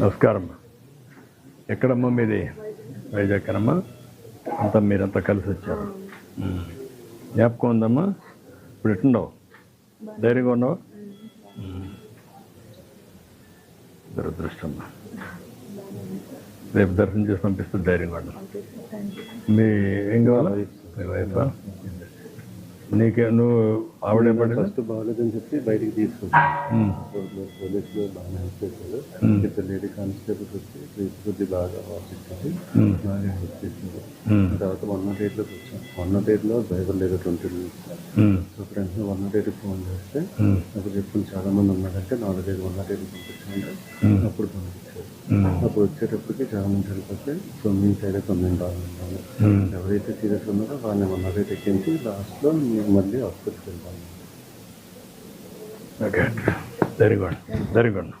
నమస్కారం. ఎక్కడమ్మా మీది? వైజాగ్ అమ్మా అంతా మీరంతా కలిసి వచ్చారు. జ్ఞాపకం ఉందమ్మా? ఇప్పుడు ఎట్టుండవు ధైర్యంగా ఉన్నావా? ఉమ్. దురదృష్టమ్మా. రేపు దర్శనం చేసి పంపిస్తే ధైర్యంగా ఉన్నావు మీ ఏం కావాలా? మీ వైఫా? నీకే నువ్వు ఆవిడ ఫస్ట్ బాగాలేదని చెప్పి బయటికి పోలీసులు బాగానే హెల్ప్ చేశారు. ఇద్దరు లేడీ కానిస్టేబుల్స్ వచ్చి తీసుకొచ్చి బాగా ఆఫీస్కి బాగా హెల్ప్ చేశారు. తర్వాత వన్ నాట్ ఎయిట్లోకి వచ్చాం. వన్ నాట్ ఎయిట్లో డ్రైవర్ లేదు twenty minutes so friends one nought ఎయిట్కి ఫోన్ చేస్తే అప్పుడు చెప్పుకుని చాలా మంది ఉన్నారంటే నాలుగైదు వన్ నాట్ ఎయిట్ పంపించండి. అప్పుడు పంపించారు. అప్పుడు వచ్చేటప్పటికి చాలా మంది అవుతాయి సో మీ సైడ్ తొమ్మిది బాగున్నాను ఎవరైతే సీరియస్ ఉన్నారో వాళ్ళని ఎయిట్ ఎక్కించి లాస్ట్లో మేము మళ్ళీ హాస్పిటల్కి వెళ్తాము okay very good very good